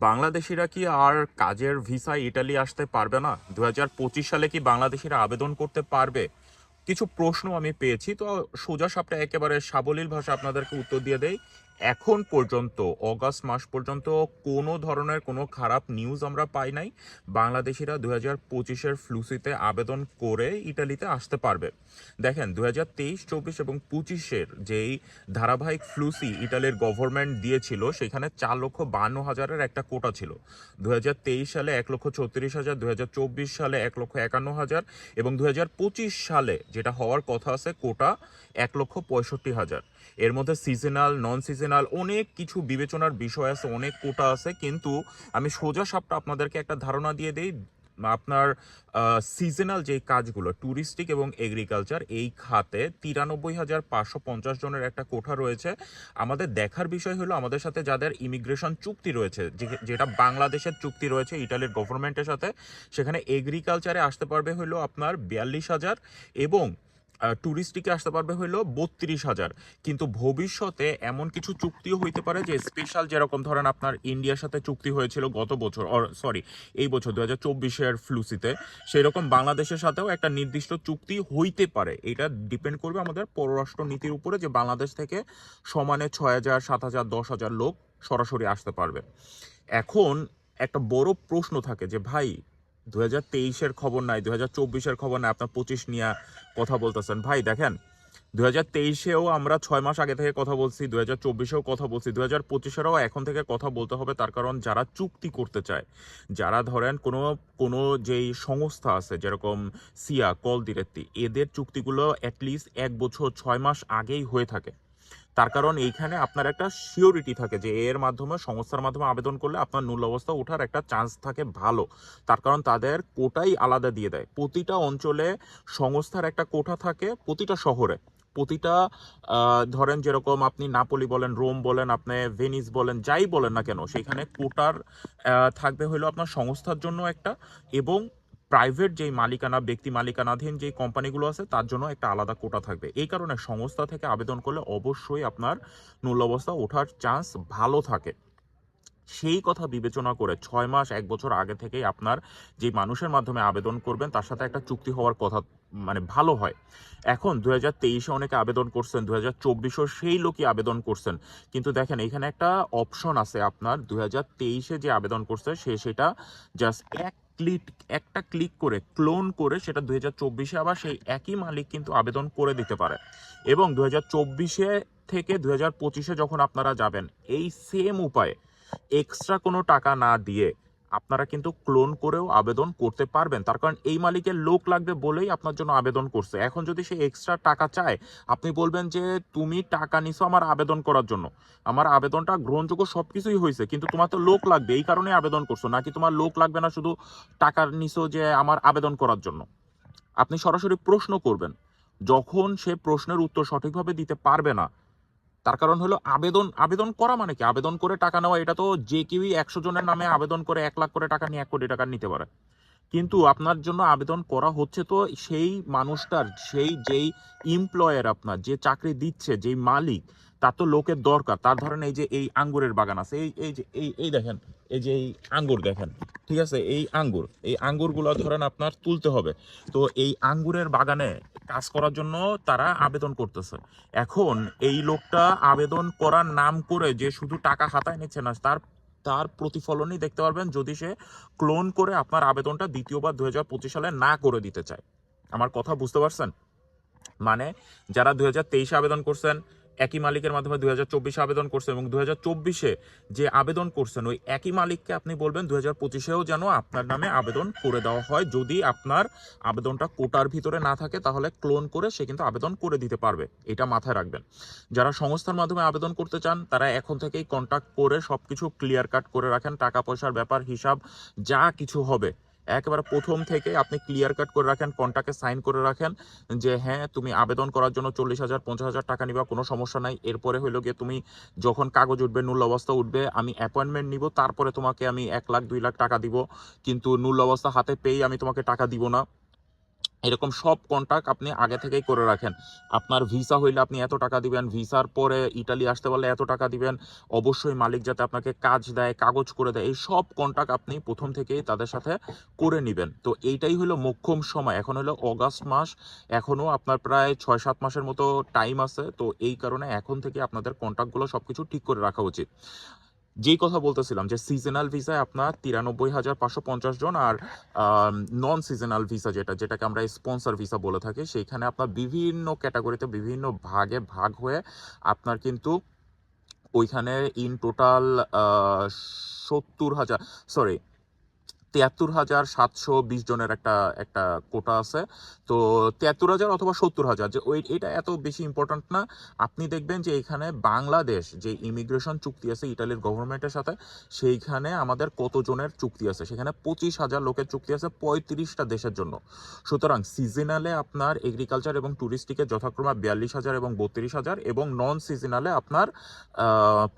বাংলাদেশিরা কি আর কাজের ভিসায় ইটালি আসতে পারবে না? দু হাজার পঁচিশ সালে কি বাংলাদেশিরা আবেদন করতে পারবে? কিছু প্রশ্ন আমি পেয়েছি, তো সোজা সাপটা একেবারে সাবলীল ভাষা আপনাদেরকে উত্তর দিয়ে দেই। এখন পর্যন্ত, অগাস্ট মাস পর্যন্ত কোনো ধরনের কোনো খারাপ নিউজ আমরা পাই নাই। বাংলাদেশিরা দু হাজার পঁচিশের ফ্লুসিতে আবেদন করে ইটালিতে আসতে পারবে। দেখেন দু হাজার তেইশ, চব্বিশ এবং পঁচিশের যেই ধারাবাহিক ফ্লুসি ইটালির গভর্নমেন্ট দিয়েছিল, সেখানে চার লক্ষ বান্ন হাজারের একটা কোটা ছিল। দু হাজার তেইশ সালে এক লক্ষ ছত্রিশ হাজার দু হাজার চব্বিশ সালে এক লক্ষ একান্ন হাজার এবং দু হাজার পঁচিশ সালে যেটা হওয়ার কথা আছে কোটা এক লক্ষ পঁয়ষট্টি হাজার। এর মধ্যে সিজনাল নন সিজনাল অনেক কিছু বিবেচনার বিষয় আছে, অনেক কোটা আছে, কিন্তু আমি সোজা সাপটা আপনাদেরকে একটা ধারণা দিয়ে দেই, আপনার সিজনাল যে কাজগুলো ট্যুরিস্টিক এবং এগ্রিকালচার এই খাতে তিরানব্বই হাজার পাঁচশো পঞ্চাশ জনের একটা কোঠা রয়েছে। আমাদের দেখার বিষয় হলো আমাদের সাথে যাদের ইমিগ্রেশন চুক্তি রয়েছে যেটা বাংলাদেশের চুক্তি রয়েছে, ইটালির গভর্নমেন্টের সাথে, সেখানে এগ্রিকালচারে আসতে পারবে হলো আপনার বিয়াল্লিশ হাজার এবং ট্যুরিস্টিকে আসতে পারবে হইল বত্রিশ হাজার। কিন্তু ভবিষ্যতে এমন কিছু চুক্তিও হইতে পারে যে স্পেশাল যেরকম ধরেন আপনার ইন্ডিয়ার সাথে চুক্তি হয়েছিল গত বছর অর সরি এই বছর দু হাজার চব্বিশের ফ্লুসিতে সেই রকম বাংলাদেশের সাথেও একটা নির্দিষ্ট চুক্তি হইতে পারে। এটা ডিপেন্ড করবে আমাদের পররাষ্ট্র নীতির উপরে যে বাংলাদেশ থেকে সমানে ছয় হাজার, সাত হাজার, দশ হাজার লোক সরাসরি আসতে পারবে। এখন একটা বড় প্রশ্ন থাকে যে, ভাই দু হাজার তেইশের খবর নাই দু হাজার চব্বিশের খবর নাই, আপনার পঁচিশ নিয়ে কথা বলতেছেন। ভাই, দেখেন দু হাজার তেইশেও আমরা ছয় মাস আগে থেকে কথা বলছি দু হাজার চব্বিশেও কথা বলছি দু হাজার পঁচিশেরও এখন থেকে কথা বলতে হবে, তার কারণ যারা চুক্তি করতে চায়, যারা ধরেন কোনো কোনো যেই সংস্থা আছে, যেরকম সিয়া কল দিরেত্তি এদের চুক্তিগুলো অ্যাটলিস্ট এক বছর, ছয় মাস আগেই হয়ে থাকে। তার কারণ এইখানে আপনার একটা সিওরিটি থাকে যে এর মাধ্যমে, সংস্থার মাধ্যমে আবেদন করলে আপনার মূল অবস্থা ওঠার একটা চান্স থাকে ভালো। তার কারণ তাদের কোটাই আলাদা দিয়ে দেয়। প্রতিটা অঞ্চলে সংস্থার একটা কোটা থাকে প্রতিটা শহরে। প্রতিটা ধরেন যেরকম আপনি নাপোলি বলেন রোম বলেন, আপনি ভেনিস বলেন, যাই বলেন না কেন, সেখানে কোটার থাকবে হলো আপনার সংস্থার জন্য একটা এবং প্রাইভেট যেই মালিকানা, ব্যক্তি মালিকানাধীন যেই কোম্পানিগুলো আছে, তার জন্য একটা আলাদা কোটা থাকবে। এই কারণে সংস্থা থেকে আবেদন করলে অবশ্যই আপনার মূল অবস্থা ওঠার চান্স ভালো থাকে। সেই কথা বিবেচনা করে ছয় মাস, এক বছর আগে থেকেই আপনার যে মানুষের মাধ্যমে আবেদন করবেন, তার সাথে একটা চুক্তি হওয়ার কথা মানে ভালো হয়। এখন দু হাজার তেইশে অনেকে আবেদন করছেন দু হাজার চব্বিশেও সেই লোকই আবেদন করছেন। কিন্তু দেখেন, এখানে একটা অপশন আছে আপনার দু হাজার তেইশে যে আবেদন করছে, সে সেটা জাস্ট এক ক্লিক, একটা ক্লিক করে, ক্লোন করে সেটা দু হাজার চব্বিশে আবার সেই একই মালিক কিন্তু আবেদন করে দিতে পারে। এবং দু হাজার চব্বিশে থেকে দু হাজার পঁচিশে যখন আপনারা যাবেন, এই সেম উপায়ে এক্সট্রা কোনো টাকা না দিয়ে আপনারা কিন্তু ক্লোন করেও আবেদন করতে পারবেন। তার কারণ এই মালিকের লোক লাগবে বলেই আপনার জন্য আবেদন করছে। এখন যদি সে এক্সট্রা টাকা চায়, আপনি বলবেন যে, তুমি টাকা নিছো আমার আবেদন করার জন্য। আমার আবেদনটা গ্রহণযোগ্য সব কিছুই হয়েছে, কিন্তু তোমার তো লোক লাগবে, এই কারণে আবেদন করছ। নাকি তোমার লোক লাগবে না শুধু টাকা নিছো যে, আমার আবেদন করার জন্য? আপনি সরাসরি প্রশ্ন করবেন। যখন সে প্রশ্নের উত্তর সঠিকভাবে দিতে পারবে না তার কারণ হলো আবেদন আবেদন করা মানে কি? আবেদন করে টাকা নেওয়া, এটা তো যে কেউই একশো জনের নামে আবেদন করে এক লাখ করে টাকা নিয়ে এক কোটি টাকা নিতে পারে। কিন্তু আপনার জন্য আবেদন করা হচ্ছে তো সেই মানুষটার, সেই যেই এমপ্লয়ার আপনার, যে চাকরি দিচ্ছে, যেই মালিক, তার তো লোকের দরকার। তার ধরেন এই যে এই আঙ্গুরের বাগান আছে, এই এই যে, এই এই দেখেন, এই যে এই আঙ্গুর দেখেন, ঠিক আছে? এই আঙ্গুর, এই আঙ্গুরগুলো ধরেন আপনার তুলতে হবে। তো এই আঙ্গুরের বাগানে কাজ করার জন্য তারা আবেদন করতেছে। এখন এই লোকটা আবেদন করার নাম করে যে শুধু টাকা হাতায় নিচ্ছে না তার তার প্রতিফলনই দেখতে পারবেন যদি সে ক্লোন করে আপনার আবেদনটা দ্বিতীয়বার দু হাজার পঁচিশ সালে না করে দিতে চায়। আমার কথা বুঝতে পারছেন? মানে যারা দু হাজার তেইশে আবেদন করছেন একই মালিকের মাধ্যমে দু হাজার চব্বিশে আবেদন করছেন এবং দু হাজার চব্বিশে যে আবেদন করছেন, ওই একই মালিককে আপনি বলবেন দু হাজার পঁচিশেও যেন আপনার নামে আবেদন করে দেওয়া হয়। যদি আপনার আবেদনটা কোটার ভিতরে না থাকে, তাহলে ক্লোন করে সে কিন্তু আবেদন করে দিতে পারবে। এটা মাথায় রাখবেন। যারা সংস্থার মাধ্যমে আবেদন করতে চান, তারা এখন থেকেই কন্ট্যাক্ট করে সব কিছু ক্লিয়ার কাট করে রাখেন। টাকা পয়সার ব্যাপার, হিসাব, যা কিছু হবে। একেবারে প্রথম থেকে আপনি ক্লিয়ার কাট করে রাখেন কন্ট্যাক্টে সাইন করে রাখেন যে হ্যাঁ তুমি আবেদন করার জন্য চল্লিশ হাজার, পঞ্চাশ হাজার টাকা নিবা, কোনো সমস্যা নাই। এরপরে হইল গিয়ে তুমি যখন কাগজ উঠবে নূল অবস্থা উঠবে, আমি অ্যাপয়েন্টমেন্ট নিব, তারপরে তোমাকে আমি এক লাখ, দুই লাখ টাকা দিব। কিন্তু নূল অবস্থা হাতে পেয়ে আমি তোমাকে টাকা দিব না। এরকম সব কন্ট্যাক্ট আপনি আগে থেকেই করে রাখেন। আপনার ভিসা হইলে আপনি এত টাকা দিবেন ভিসার পরে ইটালি আসতে পারলে এত টাকা দিবেন, অবশ্যই মালিক যাতে আপনাকে কাজ দেয়, কাগজ করে দেয়, এই সব কন্ট্যাক্ট আপনি প্রথম থেকেই তাদের সাথে করে নেবেন। তো এইটাই হলো মোক্ষম সময়। এখন হলো অগাস্ট মাস এখনও আপনার প্রায় ছয় সাত মাসের মতো টাইম আছে। তো এই কারণে এখন থেকে আপনাদের কন্ট্যাক্টগুলো সব কিছু ঠিক করে রাখা উচিত। যেই কথা বলতেছিলাম যে সিজনাল ভিসায় আপনার তিরানব্বই হাজার পাঁচশো পঞ্চাশ জন আর নন সিজনাল ভিসা যেটা, যেটাকে আমরা স্পন্সর ভিসা বলে থাকি সেইখানে আপনার বিভিন্ন ক্যাটাগরিতে বিভিন্ন ভাগে ভাগ হয়ে আপনার কিন্তু ওইখানে ইন টোটাল সত্তর হাজার সরি তিয়াত্তর হাজার সাতশো বিশ জনের একটা একটা কোটা আছে। তো তিয়াত্তর হাজার অথবা সত্তর হাজার যে ওই, এটা এত বেশি ইম্পর্ট্যান্ট না। আপনি দেখবেন যে এখানে বাংলাদেশ যে ইমিগ্রেশন চুক্তি আছে, ইটালির গভর্নমেন্টের সাথে, সেইখানে আমাদের কতজনের চুক্তি আছে? সেখানে পঁচিশ হাজার লোকের চুক্তি আছে পঁয়ত্রিশটা দেশের জন্য। সুতরাং সিজনালে আপনার এগ্রিকালচার এবং ট্যুরিস্টিকে যথাক্রমে বিয়াল্লিশ হাজার এবং বত্রিশ হাজার এবং নন সিজনালে আপনার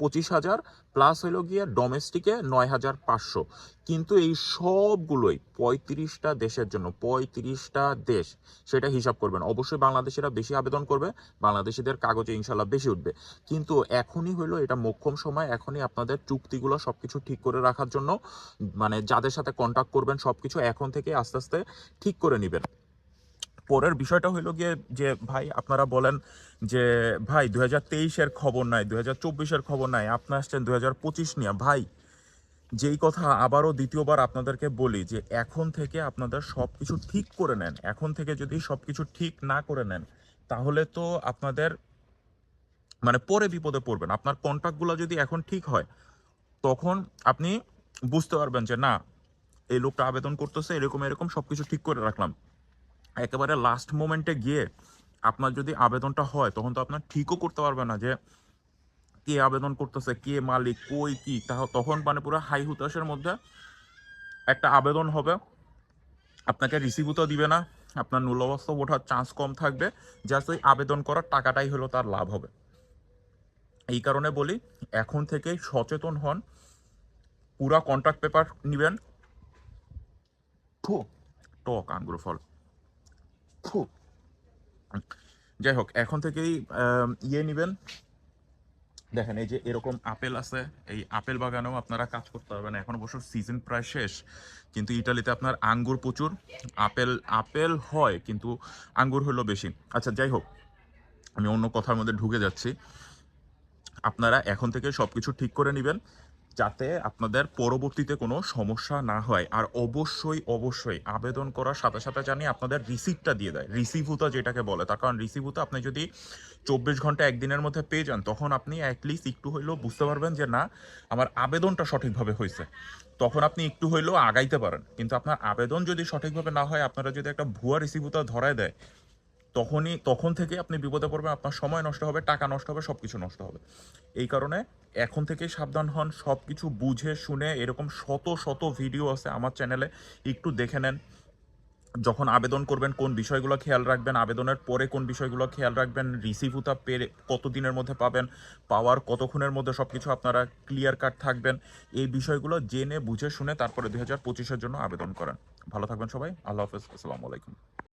পঁচিশ হাজার প্লাস হইল গিয়ে ডোমেস্টিকে নয় হাজার পাঁচশো। কিন্তু এই সবগুলোই পঁয়ত্রিশটা দেশের জন্য, পঁয়ত্রিশটা দেশ সেটা হিসাব করবেন। অবশ্যই বাংলাদেশিরা বেশি আবেদন করবে, বাংলাদেশিদের কাগজে ইনশাল্লাহ বেশি উঠবে। কিন্তু এখনই হইল এটা মোক্ষম সময়, এখনই আপনাদের চুক্তিগুলো সব কিছু ঠিক করে রাখার জন্য মানে যাদের সাথে কন্ট্যাক্ট করবেন সব কিছু এখন থেকে আস্তে আস্তে ঠিক করে নেবেন। পরের বিষয়টা হইল গিয়ে যে ভাই আপনারা বলেন যে, ভাই দু হাজার তেইশের খবর নাই দু হাজার চব্বিশের খবর নাই, আপনি আসছেন দু হাজার পঁচিশ নিয়ে। ভাই যেই কথা আবারও দ্বিতীয়বার আপনাদেরকে বলি যে এখন থেকে আপনাদের সব কিছু ঠিক করে নেন। এখন থেকে যদি সব কিছু ঠিক না করে নেন, তাহলে তো আপনাদের মানে পরে বিপদে পড়বেন। আপনার কন্ট্যাক্টগুলো যদি এখন ঠিক হয়, তখন আপনি বুঝতে পারবেন যে না, এই লোকটা আবেদন করতেছে, এরকম এরকম সব কিছু ঠিক করে রাখলাম। একেবারে লাস্ট মোমেন্টে গিয়ে আপনার যদি আবেদনটা হয়, তখন তো আপনার ঠিকও করতে পারবে না যে কে আবেদন করতেছে কে মালিক কই কি? তখন মানে পুরো হাই হুতাশের মধ্যে একটা আবেদন হবে। আপনাকে রিসিভও দিবে না আপনার নুলবস্ত ওঠার চান্স কম থাকবে জাস্ট ওই আবেদন করার টাকাটাই হলো তার লাভ হবে। এই কারণে বলি এখন থেকেই সচেতন হন পুরা কন্ট্রাক্ট পেপার নেবেন। টক আঙ্গুর ফল। যাই হোক এখন থেকেই ইয়ে নেবেন দেখেন, এই যে এরকম আপেল আছে, এই আপেল বাগানেও আপনারা কাজ করতে পারবেন। এখন অবশ্য সিজন প্রায় শেষ, কিন্তু ইটালিতে আপনার আঙ্গুর প্রচুর। আপেল আপেল হয়, কিন্তু আঙ্গুর হলো বেশি। আচ্ছা যাই হোক, আমি অন্য কথার মধ্যে ঢুকে যাচ্ছি। আপনারা এখন থেকে সব কিছু ঠিক করে নেবেন। যাতে আপনাদের পরবর্তীতে কোনো সমস্যা না হয়। আর অবশ্যই অবশ্যই আবেদন করার সাথে সাথে জানি আপনাদের রিসিপ্টটা দিয়ে দেয়। রিসিভুতা যেটাকে বলে, তার কারণ রিসিভুতা আপনি যদি চব্বিশ ঘণ্টা একদিনের মধ্যে পেয়ে যান, তখন আপনি অ্যাটলিস্ট একটু হইলেও বুঝতে পারবেন যে, না, আমার আবেদনটা সঠিকভাবে হয়েছে। তখন আপনি একটু হইলেও আগাইতে পারেন। কিন্তু আপনার আবেদন যদি সঠিকভাবে না হয়, আপনারা যদি একটা ভুয়া রিসিভুতা ধরায় দেয়, তখনই, তখন থেকে আপনি বিপদে পড়বেন, আপনার সময় নষ্ট হবে, টাকা নষ্ট হবে সব কিছু নষ্ট হবে। এই কারণে এখন থেকেই সাবধান হন সব কিছু বুঝে, শুনে, এরকম শত শত ভিডিও আছে আমার চ্যানেলে একটু দেখে নেন। যখন আবেদন করবেন, কোন বিষয়গুলো খেয়াল রাখবেন, আবেদনের পরে কোন বিষয়গুলো খেয়াল রাখবেন রিসিভ রিসিভুতা পেরে কত দিনের মধ্যে পাবেন পাওয়ার কতক্ষণের মধ্যে সব কিছু আপনারা ক্লিয়ার কাট থাকবেন, এই বিষয়গুলো জেনে, বুঝে, শুনে তারপরে দুই হাজার পঁচিশের জন্য আবেদন করেন। ভালো থাকবেন সবাই, আল্লাহ হাফেজ, আসসালামু আলাইকুম।